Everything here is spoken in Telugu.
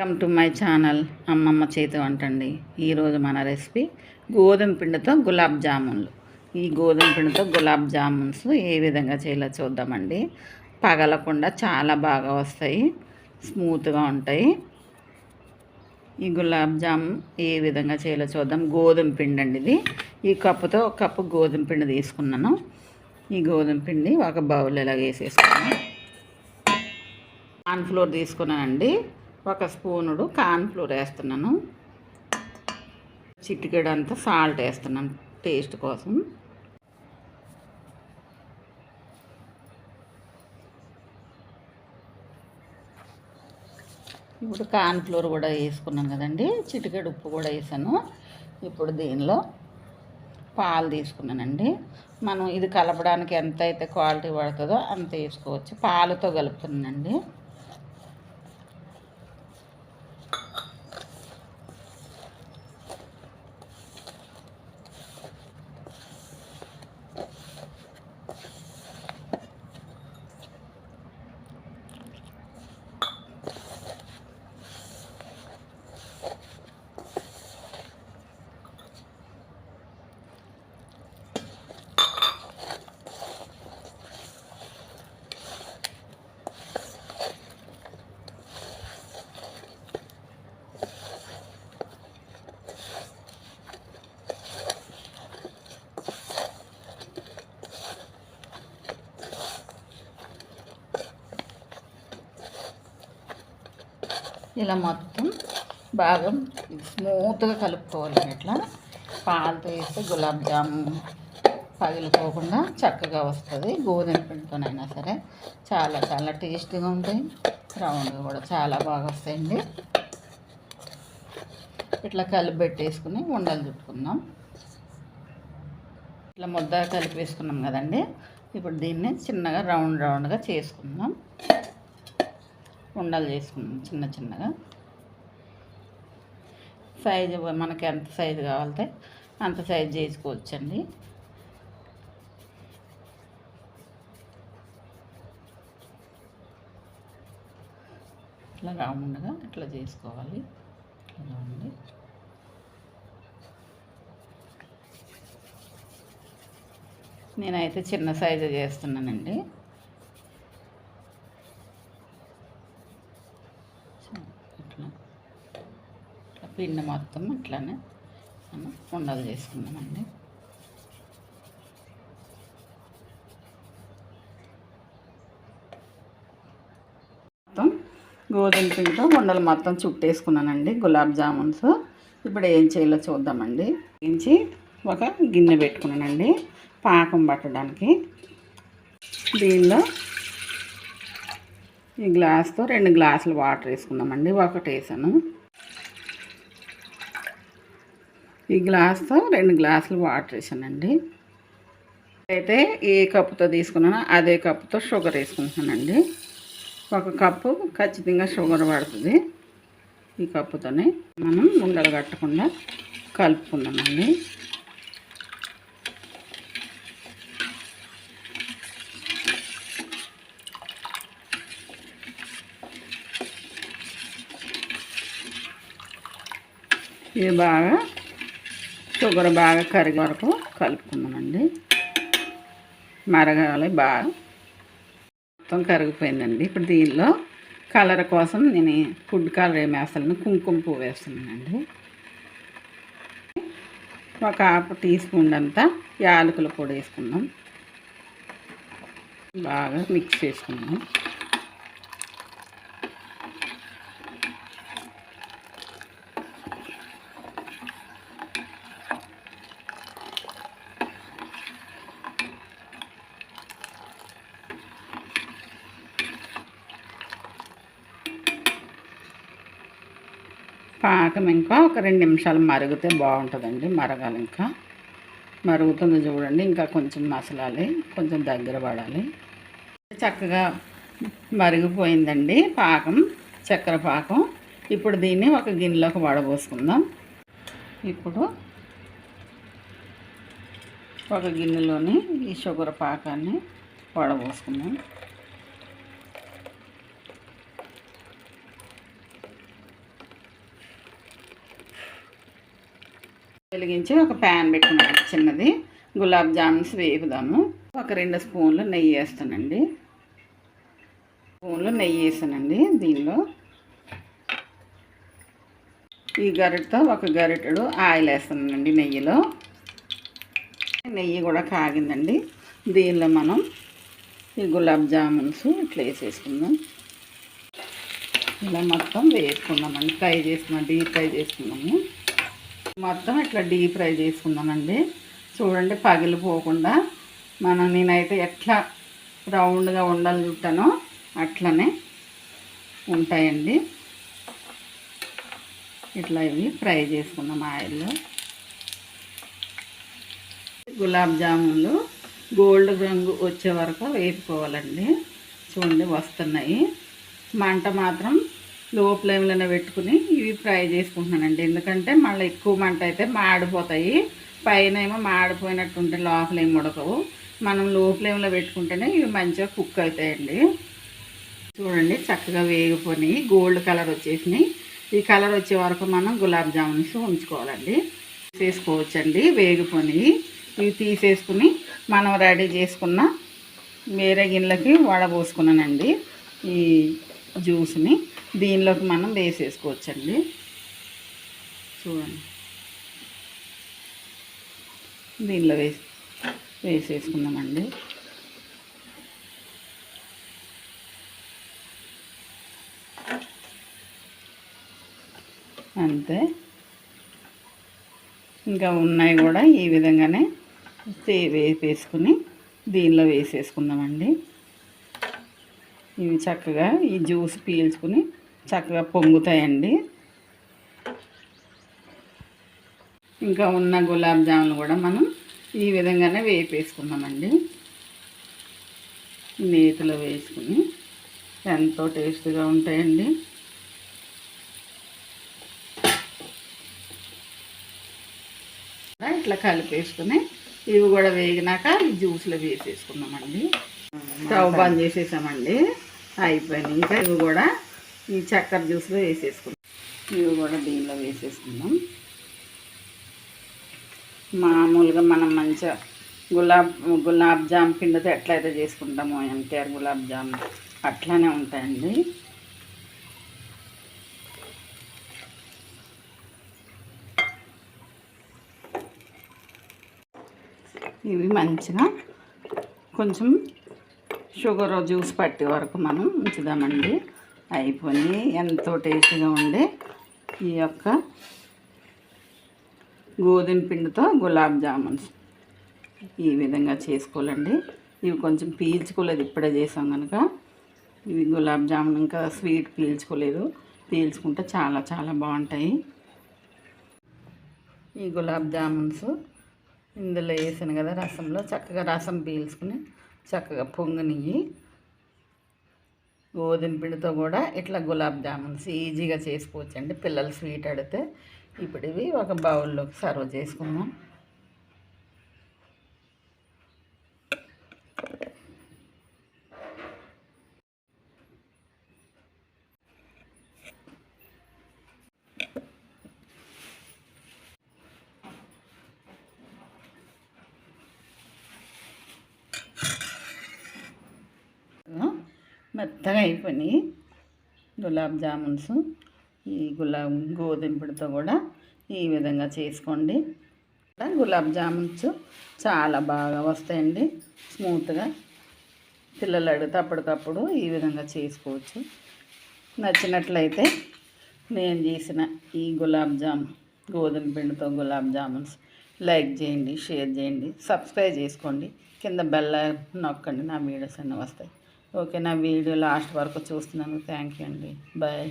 వెల్కమ్ టు మై ఛానల్ అమ్మమ్మ చేతి వంట అండి ఈరోజు మన రెసిపీ గోధుమ పిండితో గులాబ్ జామున్లు. ఈ గోధుమ పిండితో గులాబ్ జామున్స్ ఏ విధంగా చేయాలో చూద్దామండి. పగలకుండా చాలా బాగా వస్తాయి. స్మూత్గా ఉంటాయి. ఈ గులాబ్ జామ్ ఏ విధంగా చేయాలో చూద్దాం. గోధుమ పిండి అండి ఇది. ఈ కప్పుతో ఒక కప్పు గోధుమ పిండి తీసుకున్నాను. ఈ గోధుమ పిండి ఒక బౌల్ ఇలా వేసేసుకున్నాను. ఫ్లోర్ తీసుకున్నానండి. ఒక స్పూనుడు కార్న్ఫ్లోర్ వేస్తున్నాను. చిటికెడంతా సాల్ట్ వేస్తున్నాను టేస్ట్ కోసం. ఇప్పుడు కార్న్ఫ్లోర్ కూడా వేసుకున్నాను కదండి. చిటికెడు ఉప్పు కూడా వేసాను. ఇప్పుడు దీనిలో పాలు తీసుకున్నానండి. మనం ఇది కలపడానికి ఎంత అయితే క్వాలిటీ పడుతుందో అంత వేసుకోవచ్చు. పాలతో కలుపుతున్నానండి. ఇలా మొత్తం బాగా స్మూత్గా కలుపుకోవాలి ఇట్లా. పాలతో వేస్తే గులాబ్ జాము పగిలిపోకుండా చక్కగా వస్తుంది. గోధుమ పిండితోనైనా సరే చాలా చాలా టేస్టీగా ఉంటాయి. రౌండ్గా కూడా చాలా బాగా వస్తాయండి. ఇట్లా కలిపెట్టేసుకుని ఉండలు చుట్టుకుందాం. ఇట్లా ముద్ద కలిపి వేసుకున్నాం కదండి. ఇప్పుడు దీన్ని చిన్నగా రౌండ్ రౌండ్గా చేసుకుందాం. ఉండలు చేసుకున్నాం చిన్న చిన్నగా. సైజు మనకి ఎంత సైజు కావాలంటే అంత సైజు చేసుకోవచ్చండి. ఇట్లా రౌండ్గా ఇట్లా చేసుకోవాలి. ఇట్లా ఉంది నేనైతే చిన్న సైజు చేస్తున్నానండి ఇట్లా ఇట్లా పిండి మొత్తం ఇట్లానే మనం ఉండలు చేసుకుందామండి. మొత్తం గోధుమ పిండితో ఉండలు మొత్తం చుట్టేసుకున్నానండి గులాబ్ జామున్స్. ఇప్పుడు ఏం చేయాలో చూద్దామండి. వేయించి ఒక గిన్నె పెట్టుకున్నానండి పాకం పట్టడానికి. దీనిలో ఈ గ్లాస్తో రెండు గ్లాసులు వాటర్ వేసుకుందామండి ఒకటి వేసాను ఈ గ్లాస్తో రెండు గ్లాసులు వాటర్ వేసానండి. అయితే ఏ కప్పుతో తీసుకున్నానో అదే కప్పుతో షుగర్ వేసుకుంటున్నానండి. ఒక కప్పు ఖచ్చితంగా షుగర్ పడుతుంది. ఈ కప్పుతోనే మనం ఉండలు కట్టకుండా కలుపుకుందామండి. ఇది బాగా షుగర్ బాగా కరిగే వరకు కలుపుకున్నామండి మరగాలి బాగా. మొత్తం కరిగిపోయిందండి. ఇప్పుడు దీనిలో కలర్ కోసం నేను ఫుడ్ కలర్ ఏమి వేస్తాను కుంకుమ పువ్వు వేస్తున్నానండి. ఒక హాఫ్ టీ స్పూన్ అంతా యాలకుల పొడి వేసుకుందాం. బాగా మిక్స్ చేసుకుందాం. పాకం ఇంకా ఒక రెండు నిమిషాలు మరిగితే బాగుంటుందండి మరగాలి ఇంకా. మరుగుతుంది చూడండి ఇంకా కొంచెం మసలాలి కొంచెం దగ్గర పడాలి. చక్కగా మరిగిపోయిందండి పాకం చక్కెర పాకం. ఇప్పుడు దీన్ని ఒక గిన్నెలోకి వడబోసుకుందాం. ఇప్పుడు ఒక గిన్నెలోని ఈ షుగర్ పాకాన్ని వడబోసుకుందాం. వెలిగించి ఒక ప్యాన్ పెట్టుకున్నాను. చిన్నది. గులాబ్ జామున్స్ వేపుదాము. ఒక రెండు స్పూన్లు నెయ్యి వేస్తానండి. స్పూన్లు నెయ్యి వేసానండి దీనిలో. ఈ గరిటతో ఒక గరిటెడు ఆయిల్ వేస్తానండి నెయ్యిలో. నెయ్యి కూడా కాగిందండి. దీనిలో మనం ఈ గులాబ్ జామున్స్ ఇట్లా వేసేసుకుందాం. ఇలా మొత్తం వేసుకుందామండి. ఫ్రై చేసుకున్నాం డీప్ ఫ్రై చేసుకున్నాము మొత్తం ఇట్లా డీప్ ఫ్రై చేసుకున్నానండి. చూడండి పగిలిపోకుండా మనం నేనైతే ఎట్లా రౌండ్గా ఉండాలి చుట్టానో అట్లనే ఉంటాయండి. ఇట్లా ఇవి ఫ్రై చేసుకున్నాం ఆయిల్లో. గులాబ్ జామున్లు గోల్డ్ రంగు వచ్చే వరకు వేపుకోవాలండి. చూడండి వస్తున్నాయి. మంట మాత్రం లో ఫ్లేమ్లోనే పెట్టుకుని ఇవి ఫ్రై చేసుకుంటున్నానండి. ఎందుకంటే మళ్ళీ ఎక్కువ మంట అయితే మాడిపోతాయి. పైన ఏమో మాడిపోయినట్టు ఉంటే లోపల ఏమి ఉడకవు. మనం లో ఫ్లేమ్లో పెట్టుకుంటేనే ఇవి మంచిగా కుక్ అవుతాయండి. చూడండి చక్కగా వేగిపోయి గోల్డ్ కలర్ వచ్చేసినాయి. ఈ కలర్ వచ్చే వరకు మనం గులాబ్ జామున్స్ ఉంచుకోవాలండి. తీసేసుకోవచ్చండి. వేగిపోయి ఇవి తీసేసుకుని మనం రెడీ చేసుకున్న వేరే గిన్నెలకి వడబోసుకున్నానండి. ఈ జ్యూస్ని దీనిలోకి మనం వేసేసుకోవచ్చండి. చూడండి. దీనిలో వేసి వేసేసుకుందామండి. అంతే. ఇంకా ఉన్నాయి కూడా ఈ విధంగానే వేపేసుకుని దీనిలో వేసేసుకుందామండి. ఇవి చక్కగా ఈ జ్యూస్ పీల్చుకుని చక్కగా పొంగుతాయండి. ఇంకా ఉన్న గులాబ్ జాములు కూడా మనం ఈ విధంగానే వేపేసుకుందామండి. నేతిలో వేసుకుని ఎంతో టేస్ట్గా ఉంటాయండి. ఇట్లా కలిపేసుకుని ఇవి కూడా వేగినాక ఈ జ్యూస్లో వేసేసుకున్నామండి స్టవ్ బంద్ చేసేసామండి. అయిపోయినాయి ఇంకా ఇవి కూడా ఈ చక్కెర జ్యూస్లో వేసేసుకున్నాం ఇవి కూడా దీనిలో వేసేసుకుందాం. మామూలుగా మనం మంచిగా గులాబ్ గులాబ్ జామ్ పిండితో ఎట్లయితే చేసుకుంటామో ఎన్టీఆర్ గులాబ్ జామ్ అట్లానే ఉంటాయండి. ఇవి మంచిగా కొంచెం షుగర్ జ్యూస్ పట్టే వరకు మనం ఉంచుదామండి. అయిపోయి ఎంతో టేస్టీగా ఉండే ఈ యొక్క గోధుమ పిండితో గులాబ్ జామున్స్. ఈ విధంగా చేసుకోవాలండి. ఇవి కొంచెం పీల్చుకోలేదు ఇప్పుడే చేసాం కనుక ఇవి గులాబ్ జామున్ ఇంకా స్వీట్ పీల్చుకోలేదు. పీల్చుకుంటే చాలా చాలా బాగుంటాయి. ఈ గులాబ్ జామున్స్ ఇందులో వేసాను కదా రసంలో. చక్కగా రసం పీల్చుకుని చక్కగా పొంగనియ్యి. గోధుమ పిండితో కూడా ఇట్లా గులాబ్ జామున్స్ ఈజీగా చేసుకోవచ్చండి. పిల్లలు స్వీట్ అడితే ఇప్పుడు ఇవి ఒక బౌల్లోకి సర్వ్ చేసుకుందాం. మెత్తగా అయిపోయినాయి. గులాబ్ జామున్స్ ఈ గులాబ్ గోధుమ పిండితో కూడా ఈ విధంగా చేసుకోండి. గులాబ్ జామున్స్ చాలా బాగా వస్తాయండి. స్మూత్గా పిల్లలు అడిగితే అప్పటికప్పుడు ఈ విధంగా చేసుకోవచ్చు. నచ్చినట్లయితే నేను చేసిన ఈ గులాబ్ జామ్ గోధుమ పిండితో గులాబ్ జామున్స్ లైక్ చేయండి షేర్ చేయండి సబ్స్క్రైబ్ చేసుకోండి. కింద బెల్ల నొక్కండి నా వీడియోస్ అన్నీ వస్తాయి. ఓకే నా వీడియో లాస్ట్ వరకు చూస్తున్నాను థ్యాంక్ యూ అండి. బాయ్